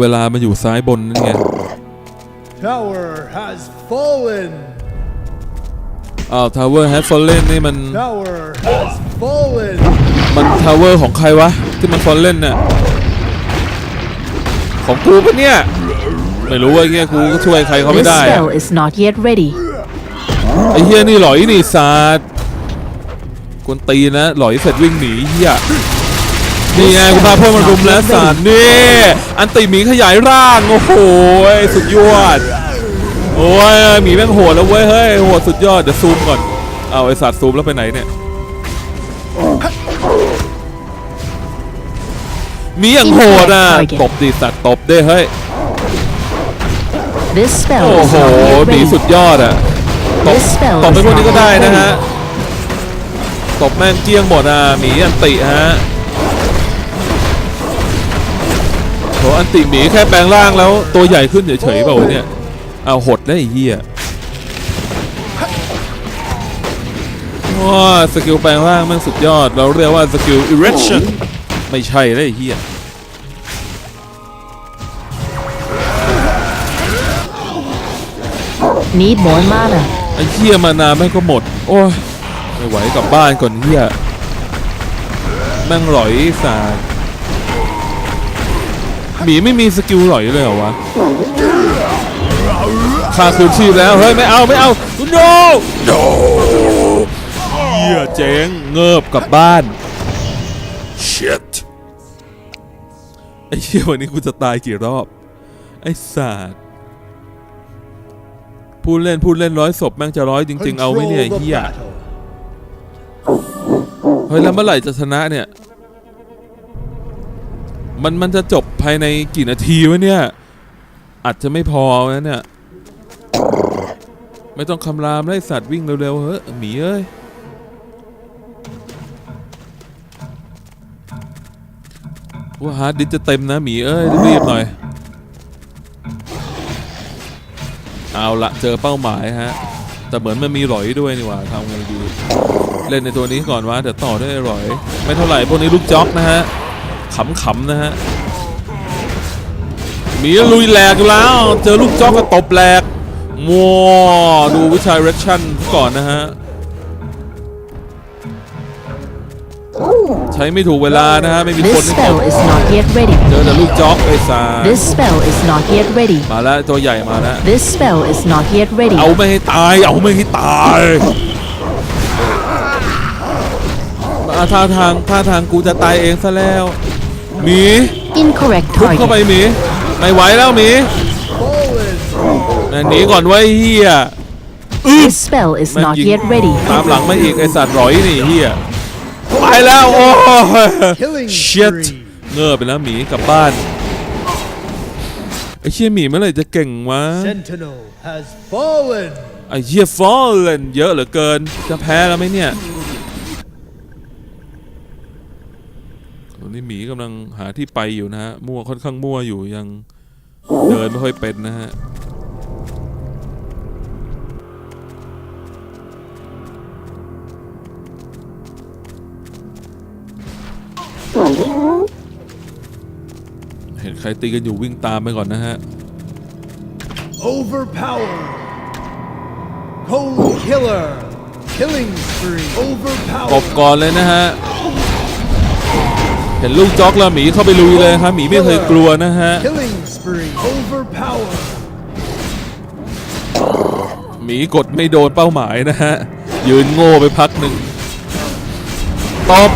เวลามันอยู่ซ้ายบนนั่นไง Tower has fallen. อ้าว Tower has fallen นี่มัน Tower has fallen. มัน Tower ของใครวะ ที่มัน fallen น่ะของกูปะเนี่ย ไม่รู้ว่าเงี้ยกูก็ช่วยใครเขาไม่ This ได้อะ spell is not yet ready. ไอ้เฮียนี่หลอยนี่ศาสตร์กวนตีนนะ หลอยเสร็จวิ่งหนีเฮีย นี่ไงกูพาเพวกมันรุมแล้วศาสตร์นี่อันติหมีขยายร่างโอ้โหสุดยอดโอ้ยหมีแม่งโหดแล้วเว้ยเฮ้ยโหดสุดยอดเดี๋ยวซูมก่อนเอาไอสัตว์ซูมแล้วไปไหนเนี่ยหมีอย่างโหดอะตบดิสัตว์ตบด้เฮ้ยโอ้โหหมีสุดยอดอะตบตบไปพวกนี้ก็ได้นะฮะตบแม่งเกี้ยงหมดอะหมีอันติฮะ อันติหมีแค่แปลงร่างแล้วตัวใหญ่ขึ้นเฉยๆเปล่าวะเนี่ยเอาหดได้ไอ้เหี้ยว้าสกิลแปลงร่างแม่งสุดยอด เราเรียกว่าสกิล erection ไม่ใช่ได้ไอ้เหี้ย Need more mana. ไอ้เหี้ยมานานแม่งก็หมด โอ้ยไม่ไหวกลับบ้านก่อนเหี้ยแม่งหลอยสาร หมีไม่มีสกิลหลอยเลยเหรอวะค่าคืนชีพแล้ว เฮ้ย ไม่เอา ไม่เอา no no เหี้ยเจ๊งเงิบกลับบ้าน shit ไอ้เหี้ยวันนี้กูจะตายกี่รอบ ไอ้สาดพูดเล่นพูดเล่นร้อยศพแม่งจะร้อยจริง ๆ เอาไหมเนี่ยไอ้ Control the เหี้ย battle. เฮ้ยแล้วเมื่อไหร่จะชนะเนี่ย มันมันจะจบภายในกี่นาทีวะเนี่ยอาจจะไม่พอนะเนี่ยไม่ต้องคำรามไล่สัตว์วิ่งเร็วๆเฮ้ยหมีเอ้ยว่าฮาร์ดดิสจะเต็มนะหมีเอ้ยรีบหน่อย เอาละเจอเป้าหมายฮะ แต่เหมือนมันมีหลอยด้วยนี่หว่าทำไงดี เล่นในตัวนี้ก่อนวะเดี๋ยวต่อด้วยหลอย ไม่เท่าไหร่พวกนี้ลูกจ็อกนะฮะ ขำๆนะฮะหมีลุยแหลกอยู่แล้ว เจอลูกจ็อกก็ตบแหลกมัวดูวิชาเรคชั่นก่อนนะฮะ ใช้ไม่ถูกเวลานะฮะ ไม่มีคน This ที่ต spell บ is not yet ready. เจอแต่ลูกจ็อกไอ้สา This spell is not yet ready. มาแล้วตัวใหญ่มาแล้ว This spell is not yet ready. เอาไม่ให้ตาย เอาไม่ให้ตายมาท่าทางท่าทางกูจะตายเองซะแล้ว หมี Incorrect ทุบเข้าไป target. หมี ไม่ไหวแล้วหมี Fallen. แม่งหนีก่อนไว้เฮีย This spell is แม่ง not ยิง yet ready. ตามหลังมาอีกไอสัตว์ร้อยนี่เฮียไปแล้วโอ้ย Killing เชีย spree. เงือบไปแล้วหมีกลับบ้านไอเชี่ยหมีเมื่อไหร่จะเก่งวะ Sentinel has fallen. ไอเชี่ยฟอลเลนเยอะเหลือเกิน จะแพ้แล้วไหมเนี่ยตอ นนี้หมีกำลังหาที่ไปอยู่นะฮะมั่วค่อนข้างมั่วอยู่ยังเดินไม่ค่อยเป็นนะฮะเห็นใครตีกันอยู่วิ่งตามไปก่อนนะฮะ Overpower. Cold killer. Killing spree. กบ Overpower. ก่อนเลยนะฮะ เห็นลูกจ็อกแล้วหมีเข้าไปลุยเลยครับหมีไม่เคยกลัวนะฮะ Killing spree. Overpower. หมีกดไม่โดนเป้าหมายนะฮะ ยืนโง่ไปพักหนึ่งตบ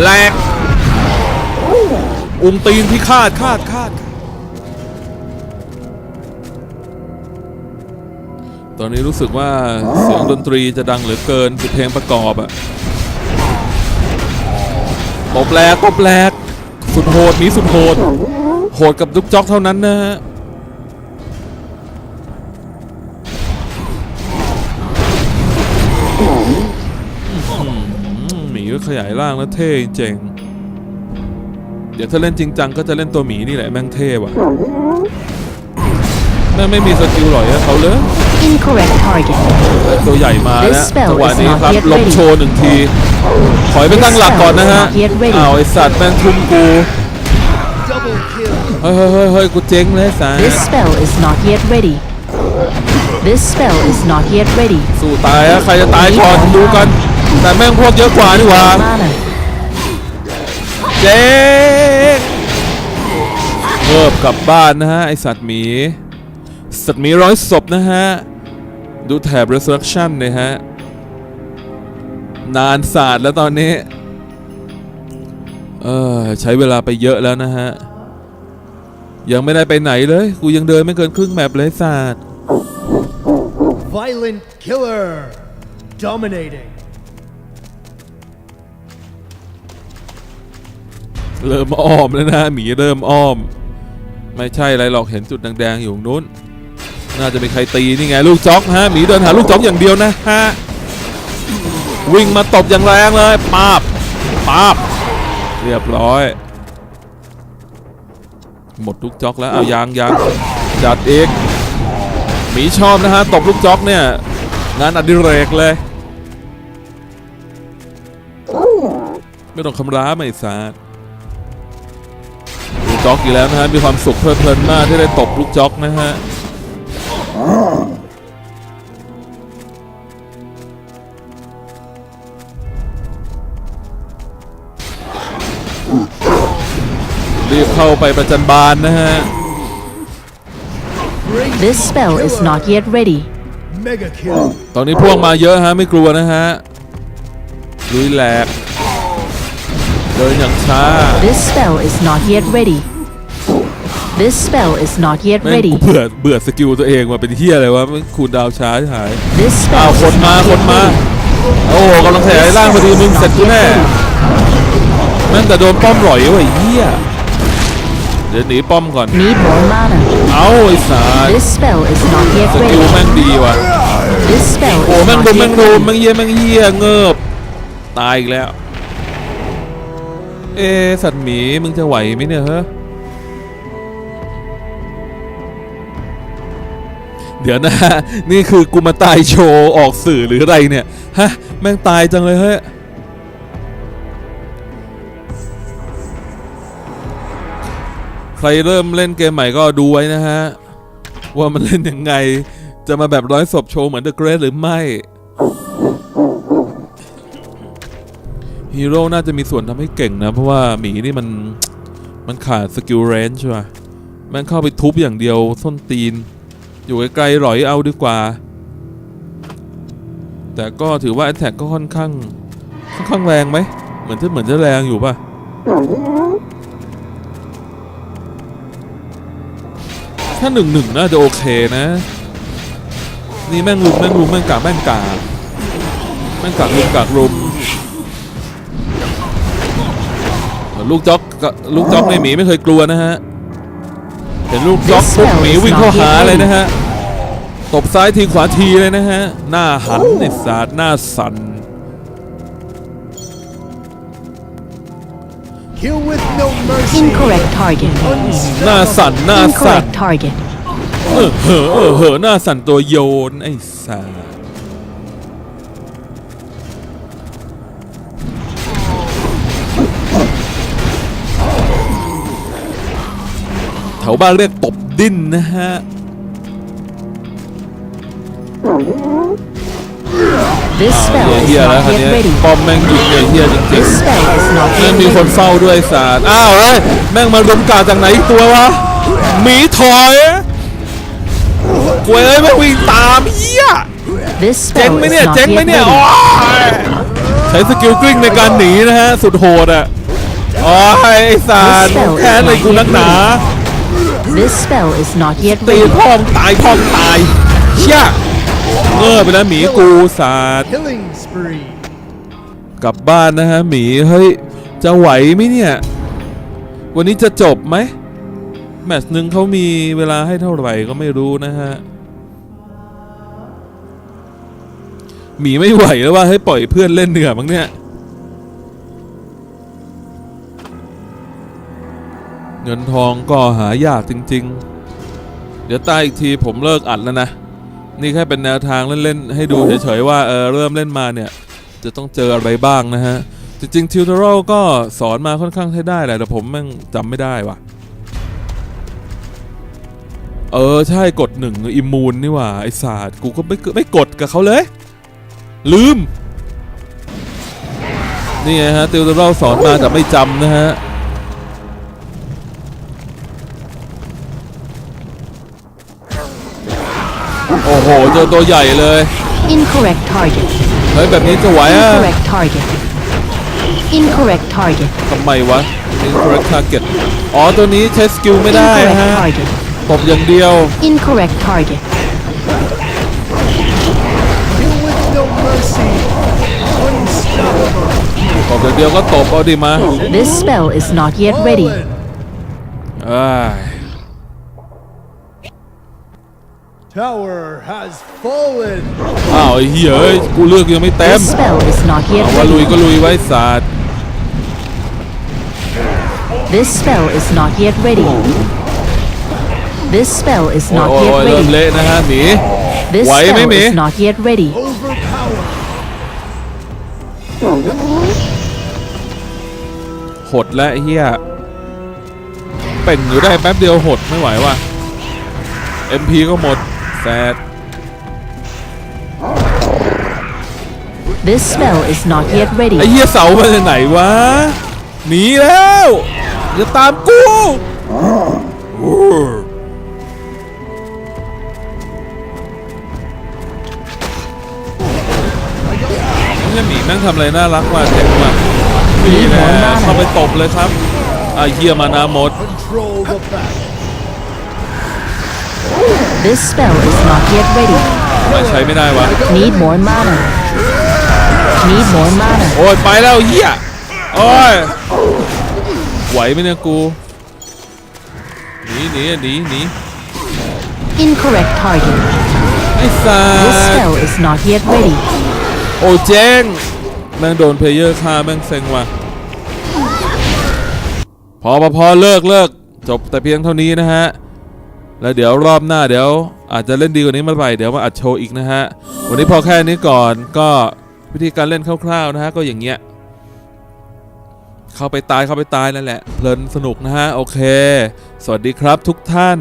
แหลกอุ้งตีนที่คาดคาดคาด ตอนนี้รู้สึกว่าเสียงดนตรีจะดังเหลือเกินคือเพลงประกอบอะ ตบแหลกตบแหลกสุดโหดหมีสุดโหด โหดกับลูกจ็อกเท่านั้นนะฮะหมีก็ขยายร่างแล้วเท่เจ๋งเดี๋ยวถ้าเล่นจริงจังก็จะเล่นตัวหมีนี่แหละแม่งเท่ว่ะ แม่งไม่มีสกิลหรอยอะเขาเลย Incorrect target. ตัวใหญ่มา This แล้ว spell จังหวะ is นี้ not ครับ yet ลบ ready. โชว์หนึ่งที ถอยไปตั้งหลักก่อนนะฮะ This spell is not yet ready. อ้าวไอสัตว์แม่งทุ่มกู Double kill. ฮ้ยเฮ้ยเฮ้ยเฮ้ยกูเจ๊งเลยสาร This spell is not yet ready. This spell is not yet ready. สู้ตายอะใครจะตายก่อนดูกัน แต่แม่งพวกเยอะกว่านี่หว่า Mana. เจ๊งเงิบกลับบ้านนะฮะ ไอสัตว์หมี สัตว์หมีร้อยศพนะฮะ ดูแถบ resurrection เนี่ยฮะ นานศาสตร์แล้วตอนนี้ เออใช้เวลาไปเยอะแล้วนะฮะ ยังไม่ได้ไปไหนเลย กูยังเดินไม่เกินครึ่งแมปเลยศาสตร์ Violent killer. Dominating. เริ่มอ้อมแล้วนะหมีเริ่มอ้อม ไม่ใช่อะไรหรอกเห็นจุดแดงๆอยู่ตรงนู้น น่าจะเป็นใครตีนี่ไงลูกจ็อกฮะหมีเดินหาลูกจ็อกอย่างเดียวนะฮะวิ่งมาตบอย่างแรงเลยปาบปาบเรียบร้อย หมดลูกจ็อกแล้วเอายางยางจัดเอกหมีชอบนะฮะตบลูกจ็อกเนี่ยงานอดิเรกเลยไม่ต้องคำร้าไม่สาดลูกจ็อกอีกแล้วนะฮะมีความสุขเพลิดเพลินมากที่ได้ตบลูกจ็อกนะฮะ รีบเข้าไปประจันบานนะฮะ Great This spell is not yet ready. mega kill. ตอนนี้พวกมาเยอะฮะ ไม่กลัวนะฮะลุยแหลก เดินอย่างช้า This spell is not yet ready. This spell is not yet แม่ง ready. กูเบื่อเบื่อสกิลตัวเองว่าเป็นเฮียอะไรวะมันคูลดาวน์ช้าที่หาย This อ้าว spell คน is มา not คน yet มา ready. โอ้โหกำลังขยายร่างพอดีมึงเสร็จกูแน่แม่งแต่โดนป้อมหลอยเว้ยเฮียเดี๋ยวหนีป้อมก่อน Need more mana. เอาไอ้สาร This spell is not yet สกิล ready. แม่งดีว่ะ This spell โอ้ is แม่ง not รุมแม่ง yet รุม ready. แม่งเยี่ยแม่งเยี่ยเงิบตายอีกแล้ว เอะสัตว์หมีมึงจะไหวไหมเนี่ยเฮ้ เดี๋ยวนะนี่คือกูมาตายโชว์ออกสื่อหรืออะไรเนี่ยฮะแม่งตายจังเลยเฮ้ยใครเริ่มเล่นเกมใหม่ก็ดูไว้นะฮะ ว่ามันเล่นยังไงจะมาแบบร้อยศพโชว์เหมือน The Great หรือไม่ฮีโร่น่าจะมีส่วนทำให้เก่งนะ เพราะว่าหมีนี่มันมันขาดสกิลเรนจ์ใช่ปะแมันเข้าไปทุบอย่างเดียวส้นตีน อยู่ไกลๆหลอยเอาดีกว่า แต่ก็ถือว่า a อ t แทกก็ค่อนข้าง ค่อนข้างแรงไหม เหมือนจะเหมือนจะแรงอยู่ป่ะ ถ้าหนึ่งหนึ่งน่าจะโอเคนะ นี่แม่งลุมแม่งลุมแม่งกาแม่งกาแม่งกากลุมกากลุมลูกจ็อกกับลูกจ็อกในหมีไม่เคยกลัวนะฮะ เห็นลูกจ็อกปุ๊บหมีวิ่งเข้าหาเลยนะฮะตบซ้ายทีขวาทีเลยนะฮะ หน้าหันในศาสตร์หน้าสั่น Kill with no mercy. Incorrect target. หน้าสั่นหน้าสั่น Incorrect target. เออเหอะเออเหอะหน้าสั่นตัวโยนไอ้สา ถวบ้านเรียกตบดิ้นนะฮะ This อ้าว spell เฮีย is เฮียแล้ว not คัน yet นี้ ready. ป้อมแม่งหยุดเลยเฮียจริง This spell is not ๆแม่ง yet มีคน ready. เฝ้าด้วยสารอ้าวเฮ้ยแม่งมารุมกาจากไหนอีกตัววะหมีถอยกวยเอ้ยแม่งวิ่งตามเฮีย This เจ๊ง spell ไหม is เนี่ย not เจ๊งไหม yet เนี่ย ready. โอ้ยใช้สกิลกลิ้งในการหนีนะฮะสุดโหดอะโอ้ยไอ้สารแค้นอะไรกูนักหนา This spell is not yet ตี ready. พ่องตายพ่องตายเชี่ยเงอไปแล้วหมีกูสาร Killing spree. กลับบ้านนะฮะหมีเฮ้ย จะไหวไหมเนี่ย วันนี้จะจบไหม แมตช์หนึ่งเขามีเวลาให้เท่าไหร่ก็ไม่รู้นะฮะ หมีไม่ไหวแล้วว่าให้ยปล่อยเพื่อนเล่นเหนือมั้งเนี่ย เงินทองก็หายากจริง ๆ เดี๋ยวใต้อีกทีผมเลิกอัดแล้วนะ นี่แค่เป็นแนวทางเล่น ๆ ให้ดูเฉย ๆ ว่าเออเริ่มเล่นมาเนี่ย จะต้องเจออะไรบ้างนะฮะ จริงๆทิวเทอรัลก็สอนมาค่อนข้างใช้ได้แหละแต่ผมแม่งจำไม่ได้ว่ะ เออ ใช่กดหนึ่งอิมูนนี่ว่า ไอศาสตร์กูก็ไม่ไม่กดกับเขาเลย ลืม นี่ไงฮะติวเตอร์สอนมาแต่ไม่จำนะฮะ โอ้โห เจอตัวใหญ่เลย Incorrect target. เฮ้ย แบบนี้จะไหวอะ Incorrect target. Incorrect target. ทำไมวะ incorrect target อ๋อ ตัวนี้ใช้สกิลไม่ได้ Incorrect ฮะ target. ตบอย่างเดียว Incorrect target. Kill with no mercy. Unstoppable. ตบอย่างเดียวก็ตบเอาดิมา This spell is not yet ready. Fallen. เอ้ย Tower has fallen. อ้าวไอ้เหี้ยเอ้ยกูเลือกยังไม่เต็ม This spell is not yet เอาว่าลุย ready. ก็ลุยไว้ศาสตร์ This spell is not yet ready. This spell is โอ้ย not โอ้ย yet โอ้ยเริ่ม ready. เละนะฮะหมี This Why, spell Mimi? is not yet ready. Overpowered. หดและไอ้เหี้ยเป่งอยู่ได้แป๊บเดียวหดไม่ไหวว่ะ MP ก็หมด แซด This spell is not yet ไอ้ ready. เหี้ยเสามาจากไหนวะหนีแล้วอย่าตามกูนี่หมีแม่งทำอะไรน่ารักว่ะเจ๋งว่ะนี่แหละเข้าไปตบเลยครับอะเหี้ยมานาหมด Control the battle. This spell is not yet ready. ทำไมใช้ไม่ได้วะ Need more mana. Need more mana. โอ้ยไปแล้วเหี้ย โอ้ย ไหวไหมเนี่ยกู หนีหนีหนีหนี Incorrect target. ไอ้สั This ส spell is not yet ready. โอ้เจ๊งแม่งโดนเพลเยอร์ฆ่าแม่งเซ็งว่ะ พอพอพอเลิกเลิกจบแต่เพียงเท่านี้นะฮะ แล้วเดี๋ยวรอบหน้าเดี๋ยว อาจจะเล่นดีกว่านี้เมื่อไหร่เดี๋ยวมาอัดโชว์อีกนะฮะ วันนี้พอแค่นี้ก่อนก็วิธีการเล่นคร่าวๆนะฮะก็อย่างเงี้ยเข้าไปตายเข้าไปตายนั่นแหละเพลินสนุกนะฮะโอเค สวัสดีครับทุกท่าน